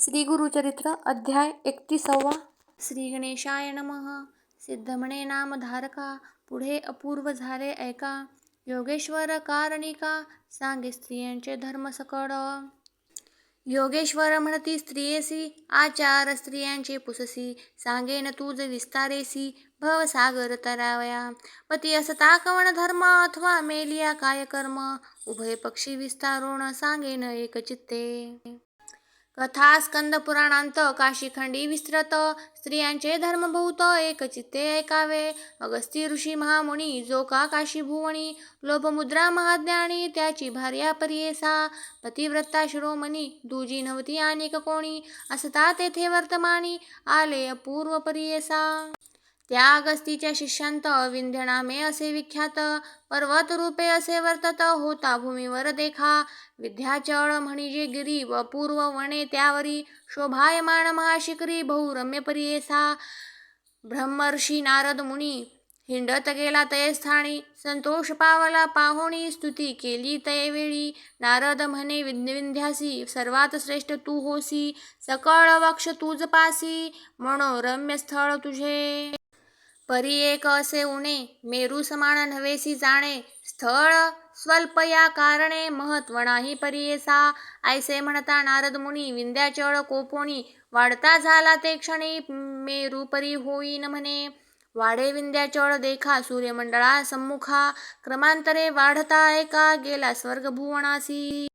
श्री गुरुचरित्र अध्याय एकतीसावा. श्री गणेशाय नमः. सिद्धमणे नाम धारका पुढे अपूर्व झाले ऐका. योगेश्वर कारणिका सांगे स्त्रियांचे धर्म सकळ. योगेश्वर म्हणती स्त्रियेसी आचार स्त्रियांचे पुससी सांगेन तुझ विस्तारेसी भव सागर तरावया. पती असता कवण धर्म अथवा मेलिया काय कर्म उभय पक्षी विस्तारोण सांगेन एक चित्ते. कथा स्कंद पुराणांत काशीखंडी विस्तृत. स्त्रियांचे धर्मभूत एक चित्ते ऐकावे. अगस्ती ऋषी महामुनी जो का काशीभुवणी लोपमुद्रा लोभमुद्रा महाज्ञानी त्याची भार्या परियेसा पतिव्रता शिरोमणी दुजी नवती अनेक कोणी असता तेथे वर्तमानी आले अपूर्व परियेसा. त्या अगस्तीच्या शिष्यांत विंध्यनामे असे विख्यात. पर्वत रूपे असे वर्तत. होता भूमीवर देखा. विद्याचळ म्हणजे गिरी व पूर्व वने त्यावरी. शोभायमान महाशिखरी बहुरम्य परियेसा ब्रह्मर्षी नारद मुनी. हिंडत गेला तयस्थानी. संतोष पावला पाहुणी स्तुती केली तये वेळी नारद म्हणे विंध्यासी सर्वात श्रेष्ठ तू होसी. सकळ वक्ष तुझ पासी. मनोरम्य स्थळ तुझे. परी एक असे उणे मेरू समान नव्हेसी जाणे. स्थळ स्वल्प या कारणे महत्त्व नाही परियेसा ऐसे. म्हणता नारद मुनी विंध्याचळ कोपोणी वाढता झाला ते क्षणी मेरू परी होईन म्हणे. वाढे विंध्याचळ देखा सूर्यमंडळा सम्मुखा. क्रमांतरे वाढता ऐका गेला स्वर्ग भुवनासी.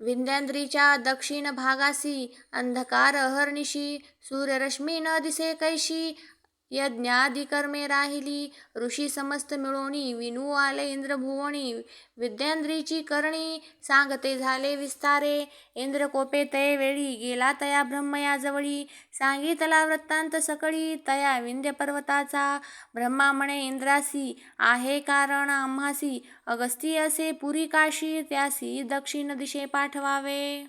विंध्याद्रीच्या दक्षिण भागासी. अंधकार अहर्निशी. सूर्यरश्मी न दिसे कैशी. यज्ञाधिकर्मे राहिली ऋषी समस्त मिळोनी विनू आले इंद्रभुवनी विद्यांद्रीची करणी सांगते झाले विस्तारे इंद्र कोपे तये वेळी गेला तया ब्रह्मया जवळी सांगितला वृत्तांत सकळी तया विंध्य पर्वताचा ब्रह्मा म्हणे इंद्रासी आहे कारण आम्हासी अगस्ती असे पुरी काशी त्यासी दक्षिण दिशे पाठवावे.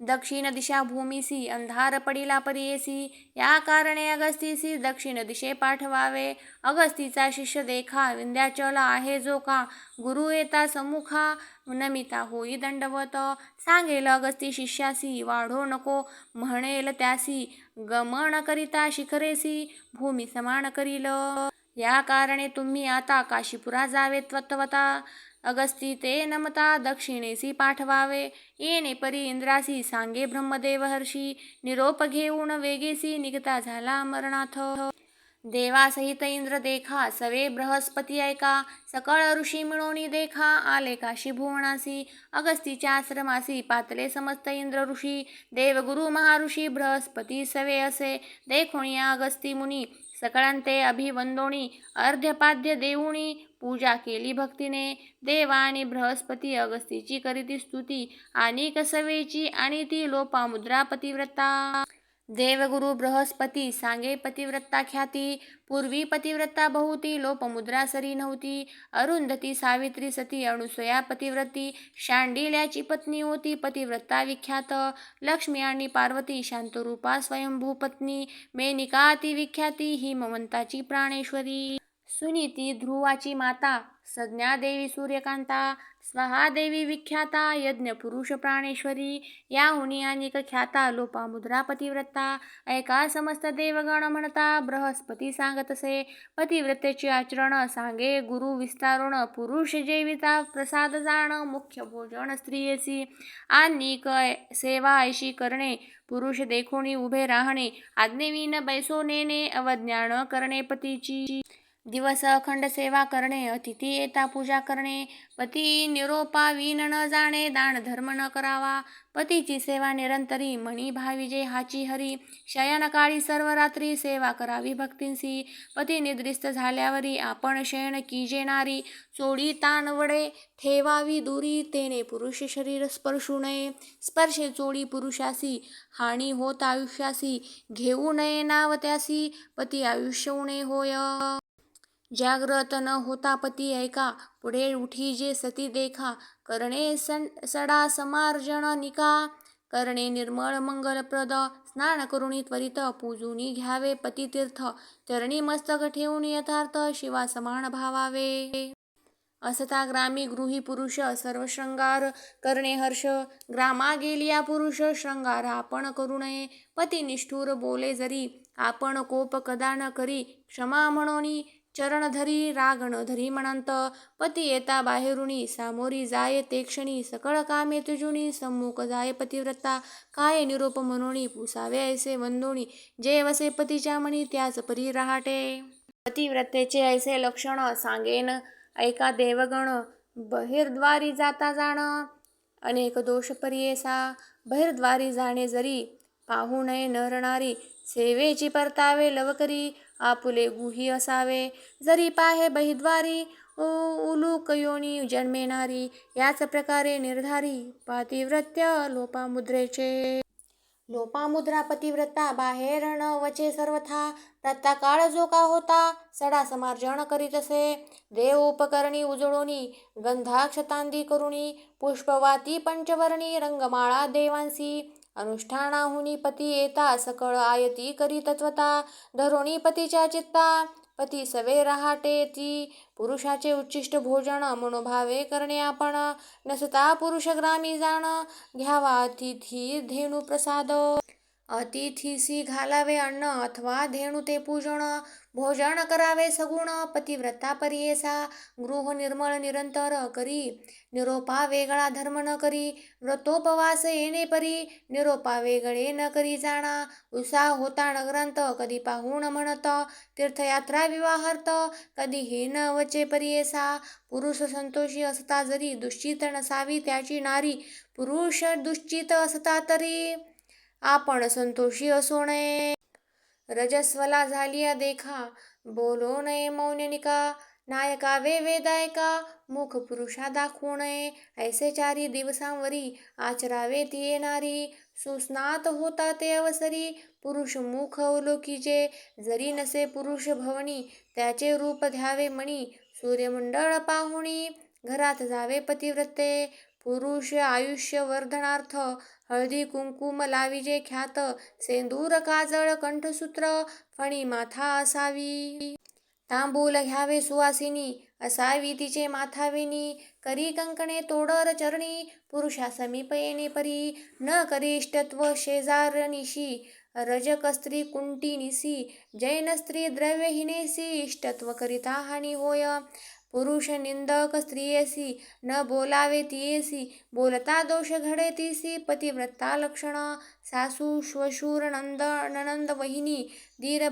दक्षिण दिशा भूमीसी अंधार पडिला परियेसी या कारणे अगस्तीसी दक्षिण दिशे पाठवावे अगस्तीचा शिष्य देखा विंध्याचल आहे जो का गुरु येता समुखा नमिता होई दंडवत सांगेल अगस्ती शिष्यासी वाढो नको म्हणेल त्यासी गमन करिता शिखरेसी भूमी समान करील या कारणे तुम्ही आता काशीपुरा जावे त्वत्वता अगस्ती ते नमता दक्षिणेसी पाठवावे. येणे परी इंद्रासी सांगे ब्रह्मदेव हर्षी. निरोप घेऊन वेगेसी निघता झाला अमरनाथ देवासहित इंद्र देखा सवे बृहस्पती ऐका. सकळ ऋषी मिळोनी देखा आले काशी भुवनासी. अगस्तीच्या आश्रमासी पातले समस्त इंद्र ऋषी. देवगुरु महाऋषी बृहस्पती सवे असे. देखोणी अगस्ती मुनी सकळांते अभिवंदोणी अर्ध्यपाद्य देऊणी पूजा केली भक्तीने देवा आणि बृहस्पती अगस्तीची करीती स्तुती आणि कसवेची आणि ती लोपामुद्रा पतिव्रता देवगुरु बृहस्पती सांगे पतिव्रता ख्याती पूर्वी पतिव्रता बहुती लोपमुद्रा सरी नव्हती अरुंधती सावित्री सती अणुसया पतिव्रती शांडिल्याची पत्नी होती पतिव्रता विख्यात लक्ष्मी आणि पार्वती शांतरूपा स्वयंभू पत्नी मेनिका ती विख्याती ममंताची प्राणेश्वरी. सुनीती ध्रुवाची माता संज्ञादेवी सूर्यकांता स्वाहादेवी विख्याता यज्ञ पुरुष प्राणेश्वरी याहुनी अनेक ख्याता लोपामुद्रा पतिव्रता ऐका समस्त देवगण म्हणता बृहस्पती सांगतसे पतिव्रतेचे आचरण सांगे गुरु विस्तारुण पुरुष जेविता प्रसाद जाण मुख्य भोजन स्त्रियेसी आणि सेवा ऐशी करणे पुरुष देखोणी उभे राहणे आज्ञेविन बैसो नेणे अवज्ञान करणे पतीची. दिवस अखंड सेवा करणे अतिथी येता पूजा करणे पती निरोपा विन न जाणे दान धर्म न करावा. पतीची सेवा निरंतरी मणी भाविजे हाची हरी शयनकाळी सर्व रात्री सेवा करावी भक्तींसी पती निद्रिस्त झाल्यावरी आपण शयन कीजे नारी चोडी ताणवडे ठेवावी दुरी तेने पुरुष शरीर स्पर्शू नये. स्पर्शे चोडी पुरुषासी हानी होत आयुष्यासी घेऊ नये नाव त्यासी पती आयुष्य उणे होय. जाग्रत न होता पती ऐका पुढे उठी जे सती देखा करणे सण सडा समार्जन निका करणे निर्मळ मंगलप्रद स्नान करुणी त्वरित पूजुनी घ्यावे पतितीर्थ चरणी मस्तक ठेवून यथार्थ शिवा समान भावावे. असता ग्रामी गृही पुरुष सर्व श्रंगार करणे हर्ष ग्रामा गेलिया पुरुष श्रंगार आपण करू नये पती निष्ठूर बोले जरी आपण कोप कदा न करी क्षमा म्हणोनी चरणधरी रागण धरी म्हणंत पती येता बाहेरुणी सामोरी जाय ते क्षणी सकळ कामे तुजुणी सम्मुख जाय पतिव्रता काय निरोप म्हणोनी पुसावे ऐसे वंदोणी जे वसे पतीच्या मणी त्याच परी रहाटे. पतिव्रतेचे ऐसे लक्षण सांगेन ऐका देवगण बहिर्द्वारी जाता जाण अनेक दोष परियेसा बहिर्द्वारी जाणे जरी पाहू नये नर सेवेची परतावे लवकरी आपुले गुही असावे. जरी पाहे बहिद्वारी उलूक योनी जन्मेणारी याच प्रकारे निर्धारी पातिव्रत्य लोपामुद्रेचे. लोपामुद्रा पतिव्रता बाहेर न वचे सर्वथा प्रत्ता काळ जो का होता सडा समार्जन करीत असे. देव उपकरणी उजळोनी गंधाक्षतांदी करुणी पुष्पवाती पंचवर्णी रंगमाळा देवांसी अनुष्ठानाहुनी पती येता सकळ आयती करी तत्वता धरोणी पतीच्या चित्ता. पती सवे रहाटे ती पुरुषाचे उच्चिष्ट भोजन मनोभावे करणे आपण. नसता पुरुष ग्रामी जाण घ्यावा अतिथी धेणू प्रसाद. अतिथीसी घालावे अन्न अथवा धेणू ते पूजन. भोजन करावे सगुण पतिव्रता परियेसा गृह निर्मळ निरंतर करी निरोपा वेगळा धर्म न करी व्रतोपवास येणे परी निरोपा वेगळे न करी जाणा उत्साह होता नगरांत कधी पाहून म्हणत तीर्थयात्रा विवाहार्थ कधी हे न वचे परियेसा पुरुष संतोषी असता जरी दुश्चित नसावी त्याची नारी पुरुष दुश्चित असता तरी आपण संतोषी असो नये. रजस्वला झालिया देखा बोलो नये मौन्यनिका नायका वे वेदायका मुख पुरुषा दाखवू नये ऐसे चारी दिवसांवरी आचरावे ती येणारी सुस्नात होता ते अवसरी पुरुष मुख अवलोकीचे जरी नसे पुरुष भवनी त्याचे रूप द्यावे मणी सूर्यमंडळ पाहुणी घरात जावे पतिव्रते पुरुष आयुष्य वर्धनार्थ हळदी कुंकुम लाविजे ख्यात सेंदूर काजळ कंठसूत्र फणी माथा असावी. तांबूल घ्यावे सुवासिनी असावी तिचे माथाविनी करी कंकणे तोडर चरणी पुरुषा समीप येणे परी न करिष्टत्व शेजारनिशी रजक स्त्री कुंटी निसी जैन स्त्री द्रव्यहीनेसी इष्टत्व करिता हानी होय. पुरुष निंदक स्त्रियेसी न बोलावे तियेसी बोलता दोष घडे तीसी पतिव्रता लक्षण सासू श्वशूर नंद ननंद वहिनी धीर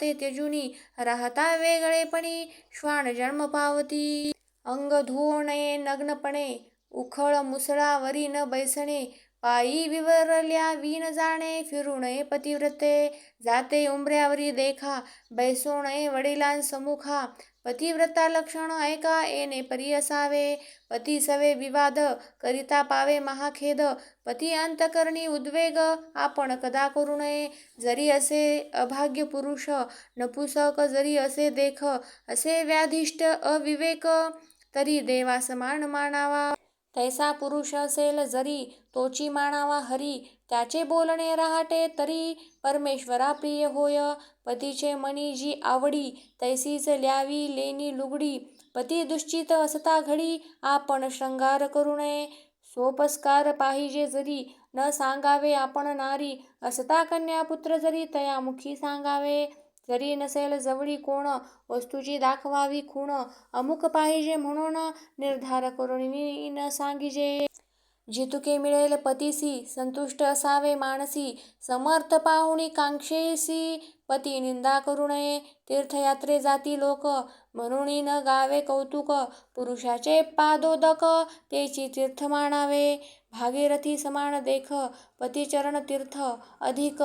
ते त्यजुनी राहता वेगळेपणी श्वान जन्म पावती अंग धुवो नग्नपणे उखळ मुसळावरी न बैसणे पायी विवरल्या वीन जाणे फिरुणे पतिव्रते जाते उंबऱ्यावरी देखा बैसोणे वडिलांसमुखा पतिव्रता लक्षण ऐका येणे परी असावे पती सवे विवाद करिता पावे महाखेद पती अंतकरणी उद्वेग आपण कदा करू नये जरी असे अभाग्य पुरुष नपुसक जरी असे देख असे व्याधिष्ट अविवेक तरी देवा समान मानावा तैसा पुरुष असेल जरी तोची मानावा हरी त्याचे बोलणे राहटे तरी परमेश्वरा प्रिय होय पतीचे मनी जी आवडी तैसीच ल्यावी लेनी लुगडी. पती दुश्चित असता घडी आपण श्रंगार करू नये. सोपस्कार पाहिजे जरी न सांगावे आपण नारी. असता कन्या पुत्र जरी तयामुखी सांगावे. जरी नसेल जवळी कोण वस्तूची दाखवावी खूण. अमुक पाहिजे म्हणून निर्धार करून न सांगिजे. जितुके मिळेल पतीसी संतुष्ट असावे मानसी. समर्थ पाहुणी कांक्षेसी. पती निंदा करू नये. तीर्थयात्रे जाती लोक. म्हणून न गावे कौतुक. पुरुषाचे पादोदक. तेची तीर्थ मानावे. भागीरथी समान देख. पतिचरण तीर्थ अधिक.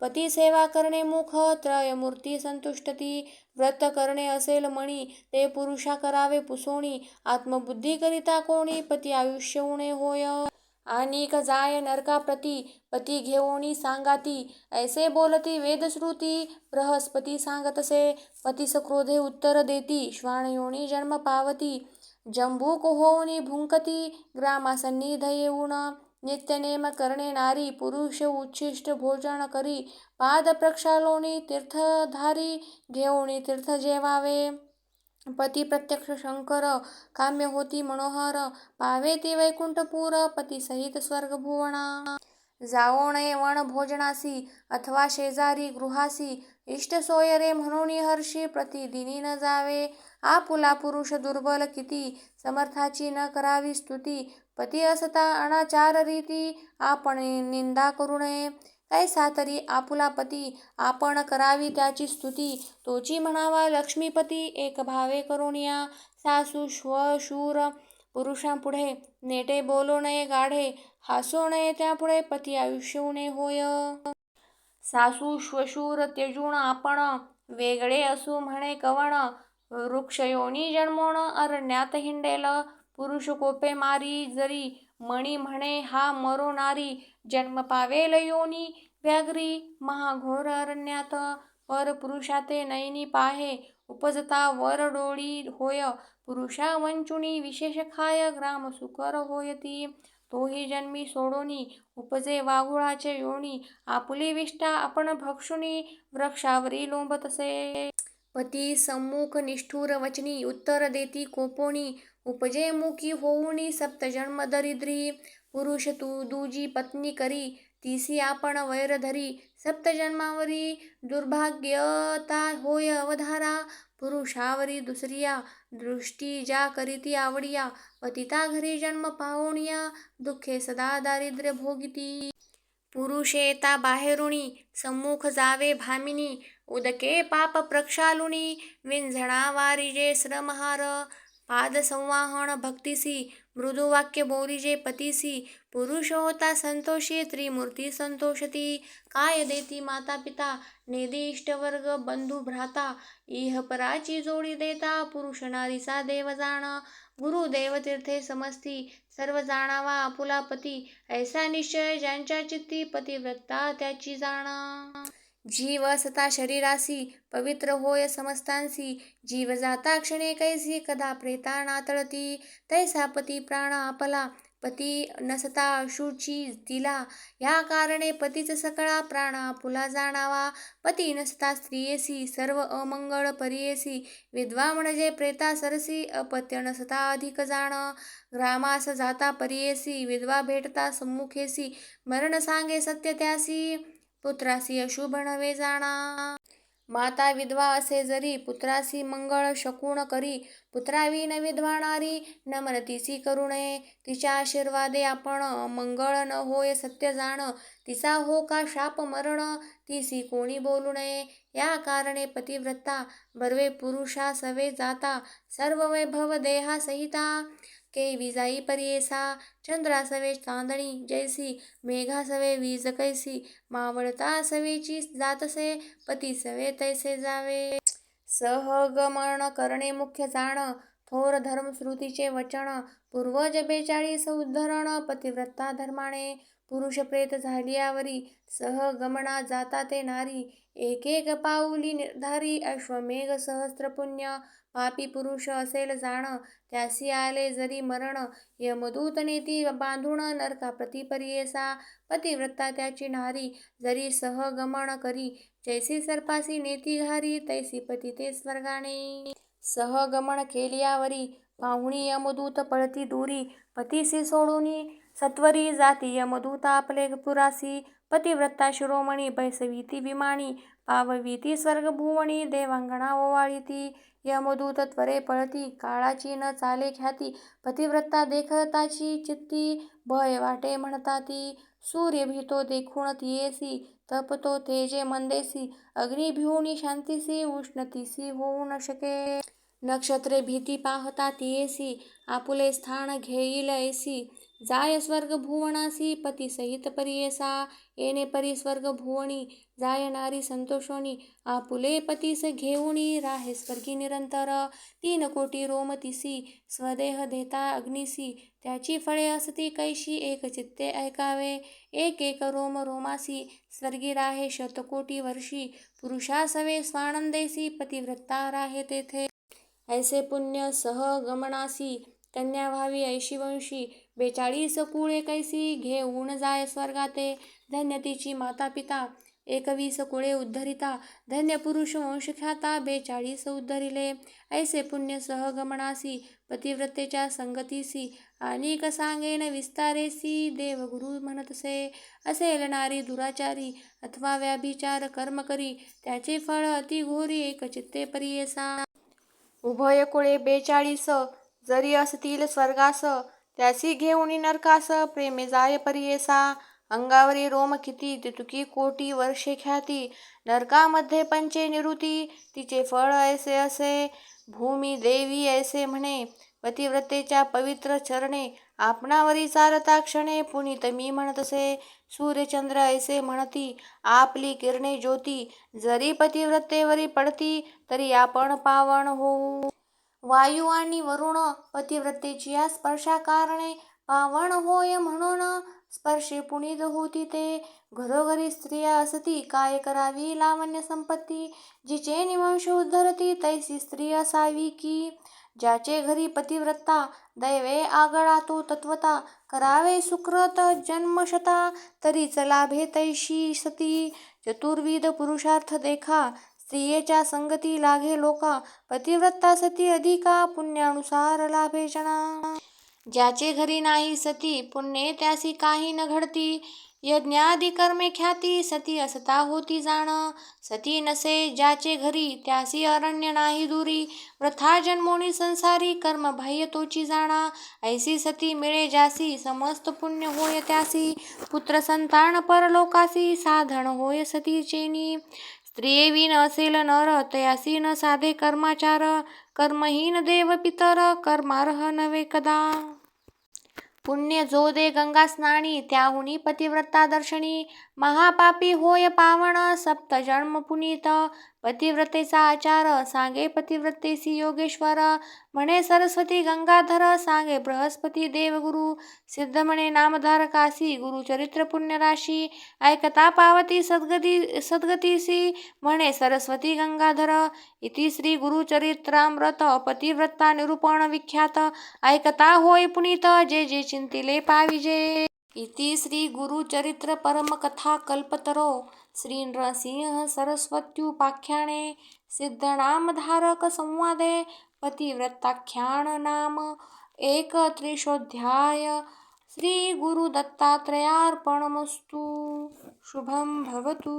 पती सेवा करणे मुख. त्रयमूर्ती संतुष्टती. व्रत करणे असेल मणी. ते पुरुषा करावे पुसोणी. आत्मबुद्धी करिता कोणी. पती आयुष्य उणे होय. आणिक जाय नरकाप्रती पती घेऊनी सांगाती ऐसे बोलती वेदश्रुती बृहस्पती सांगतसे पतीस क्रोधे उत्तर देती श्वानयोनी जन्म पावती जंबूक होऊनी भुंकती ग्रामासन्निध येऊन नित्यनेम करणे नारी पुरुष उच्छिष्ट भोजन करी पाद प्रक्षालोनी तीर्थधारी घेऊनी तीर्थ जेवावे. पती प्रत्यक्ष शंकर काम्य होती मनोहर पावे ती वैकुंठपुर पती सहित स्वर्गभुवना. जाओ जावो नये वन भोजनासी अथवा शेजारी गृहासी इष्ट सोयरे म्हणून हर्षी प्रतिदिनी न जावे. आपुला पुरुष दुर्बल किती समर्थाची न करावी स्तुती. पती असता अनाचार रीती आपण निंदा करू नये. कैसा तरी आपुला पती आपण करावी त्याची स्तुती. तोची म्हणावा लक्ष्मीपती एक भावे करुणिया सासू श्व शूर पुरुषांपुढे नेटे बोलो नये गाढे हसू नये त्यापुढे पती आयुष्यवणे होय. सासू श्वशूर त्यजून आपण वेगळे असू म्हणे कवण. वृक्षयोनी जन्मोण अरण्यात हिंडेल पुरुष कोपे मारी जरी. मणी म्हणे हा मरोनारी जन्म पावेल योनी व्याघ्री महाघोर अरण्यात. पर पुरुषाते नयनी पाहे उपजता वर डोळी होय. पुरुषा वंचुनी विशेष खाय ग्राम सुकर होयती तोही जन्मी सोडोनी उपजे वाघुळाचे योनी. आपुली विष्ठा आपण भक्षुनी वृक्षावरी लोंबतसे पती सम्मुख निष्ठुर वचनी उत्तर देती कोपोणी उपजे मुखी होऊनी सप्तजन्म दरिद्री पुरुष तू दुजी पत्नी करी तिसी आपण वैरधरी सप्तजन्मावरी दुर्भाग्यता होय अवधारा पुरुषावरी दुसरिया दृष्टी ज्या करीती आवडिया. पतिता घरी जन्म पावोनिया दुःखे सदा दारिद्र्य भोगिती. पुरुषेता बाहेरुणी सम्मुख जावे भामिनी. उदके पाप प्रक्षालुणी विंझणा वारिजे श्रमहार. आद संवाहन भक्तिसी मृदुवाक्य बोलिजे पतीसी पुरुष होता संतोषी त्रिमूर्ती संतोषती। काय देती माता पिता नेदी इष्टवर्ग बंधू भ्राता। इह पराची जोडी देता पुरुष नारीचा देव जाण। गुरुदेव तीर्थे समस्ती सर्व जाणावा आपुला पती। ऐसा निश्चय ज्यांच्या चित्ती पतिव्रता त्याची जाणा। जीव असता शरीरासी पवित्र होय समस्तांसी. जीव जाता क्षणे कैसी कदा प्रेता नातळती तैसा पती प्राण आपला पती नसता अशुची तिला. या कारणे पतीच सकळा प्राण आपुला जाणावा. पती नसता स्त्रियेसी सर्व अमंगळ परियेसी. विधवा म्हणजे प्रेता सरसी अपत्य नसता अधिक जाण. ग्रामास जाता परियेसी विधवा भेटता सम्मुखेसी. मरण सांगे सत्य त्यासी. पुत्रासी अशुभ नवे जाणा. माता विधवा असे जरी पुत्रासी मंगळ शकून करी पुत्राविन विधवा नारी नम्रतीसी करू नये. तिच्या आशीर्वादे आपण मंगळ न होय सत्य जाण तिचा हो का शाप मरण तिसी कोणी बोलू नये. या कारणे पतिव्रता बर्वे पुरुषा सवे जाता सर्व वैभव देहा सहिता के विजाई परियेसा चंद्रासवे चांदणी जैसी मेघासवे वीज कैसी मावळता सवेची जातसे पती सवे तैसे जावे। सहगमन करणे मुख्य जाण थोर धर्मश्रुतीचे वचन पूर्वज बेचाळीस उद्धरण पतिव्रता धर्माने पुरुष प्रेत झालियावरी सहगमना जाता ते नारी. एक एक पाऊली निर्धारी अश्वमेघ सहस्त्र पुण्य पापी पुरुष असेल जाण त्यासी आले जरी मरण. यमदूत नेती बांधून नरका प्रतिपरियेसा. पतिव्रता त्याची नारी जरी सहगमन करी. जैसी सर्पासी नेती घारी तैसी पती ते स्वर्गाने. सहगमन केलियावरी पाहुणी यमदूत पळती दुरी पतीसी सोडूनी सत्वरी जाती यमदूत आपले पुरासी पतिव्रता शिरोमणी बैसवीती विमानी पाववीती स्वर्गभुवणी देवांगणा ओवाळीती यमदूत त्वरे पळती काळाची न चाले ख्याती पतिव्रता देखताची चित्ती भय वाटे म्हणता ती सूर्य भीतो देखून तियेसी तपतो तेजे मंदेसी शांति सी शांतीसी उष्णतीसी होऊ न शके. नक्षत्रे भीती पाहता तियेसी आपुले स्थान घेईल ऐसी जाय स्वर्ग भुवनासी पती सहित परियेसा। येणे परी स्वर्ग भुवणी जाय नारी संतोषोणी आपुले पतीस घेऊणी राहे स्वर्गी निरंतर। तीन कोटी रोमतीसी स्वदेह देता अग्निसी। त्याची फळे असती कैशी एक चित्ते ऐकावे। एक एक रोम रोमासी स्वर्गी राहे शतकोटी वर्षी। पुरुषा सवे स्वानंदेसी पतिव्रता राहे तेथे। ऐसे पुण्य सह गमनासी कन्या व्हावी ऐशी वंशी। बेचाळीस कुळे कैसी घेऊन जाय स्वर्गाते. धन्य तिची माता पिता एकवीस कुळे उद्धरिता. धन्य पुरुष वंशख्याता बेचाळीस उद्धरिले. ऐसे पुण्य सहगमनासी पतिव्रतेच्या संगतीसी आणि सांगेन विस्तारेसी देवगुरु म्हणतसे असेल नारी दुराचारी अथवा व्याभिचार कर्म करी त्याचे फळ अति घोरी एकचित्ते परियेसा. उभय कुळे बेचाळीस. जरी असतील स्वर्गास त्यासी घेऊन नरकास प्रेमे जाय परियेसा. अंगावरी रोम किती तितुकी कोटी वर्षे ख्याती. नरकामध्ये पंचे निरुती तिचे फळ ऐसे असे. भूमी देवी ऐसे म्हणे पतिव्रतेच्या पवित्र चरणे. आपणावरी चालता क्षणे पुनीत मी म्हणतसे. सूर्यचंद्र ऐसे म्हणती आपली किरणे ज्योती. जरी पतिव्रतेवरी पडती तरी आपण पावन होऊ. वायू आणि वरुण पतिव्रतेची स्पर्शाकारणे पावण होय म्हणून स्पर्शे पुणित होती ते. घरोघरी स्त्रिया असती काय करावी लावण्य संपत्ती? जिचे निवंश उद्धरती तैसी स्त्री असावी की? ज्याचे घरी पतिव्रता दैवे आगळा तो तत्वता. करावे सुकृत जन्मशता तरी लाभे तैशी सती. चतुर्विध पुरुषार्थ देखा स्त्रियेच्या संगती लागे लोका पतिव्रता सती अधिका पुण्यानुसार लाभे जना. ज्याचे घरी नाही सती पुण्ये त्यासी काही न घडती. यज्ञादी कर्मे ख्याती सती असता होती जाण. सती नसे ज्याचे घरी त्यासी अरण्य नाही दुरी. वृथा जन्मोनी संसारी कर्म बाह्य तोची जाणा. ऐसी सती मिळे ज्यासी समस्त पुण्य होय त्यासी. पुत्र संतान परलोकासी साधन होय सती चेनी. स्त्रियेविन असेल नर तयासी न साधे कर्माचार कर्महीन देव पितर कर्मार्ह नव्हे कदा. पुण्य जो दे गंगा स्नानी त्याहुनी पतिव्रता दर्शनी महापापी होय पावण सप्त जन्म पुनीत पतिव्रतेचा आचार सांगे पतिव्रतेसी योगेश्वर. म्हणे सरस्वती गंगाधर सांगे बृहस्पती देवगुरु. सिद्ध म्हणे नामधारकासी गुरुचरित्र पुण्यराशी. ऐकता पावती सद्गती सद्गतीसी म्हणे सरस्वती गंगाधर. इति श्री गुरुचरित्रामृत पतिव्रता निरूपण विख्यात. ऐकता होय पुनीत जे जे चिंतिले पाविजे. इति श्री गुरुचरित्र परमकथा कल्पतरो. श्री नृसिंह सरस्वत्युपाख्याने सिद्धनामधारक संवादे पतिव्रताख्यान नाम एकत्रिशोऽध्याय श्री गुरु दत्तात्रयार्पणमस्तु शुभं भवतु।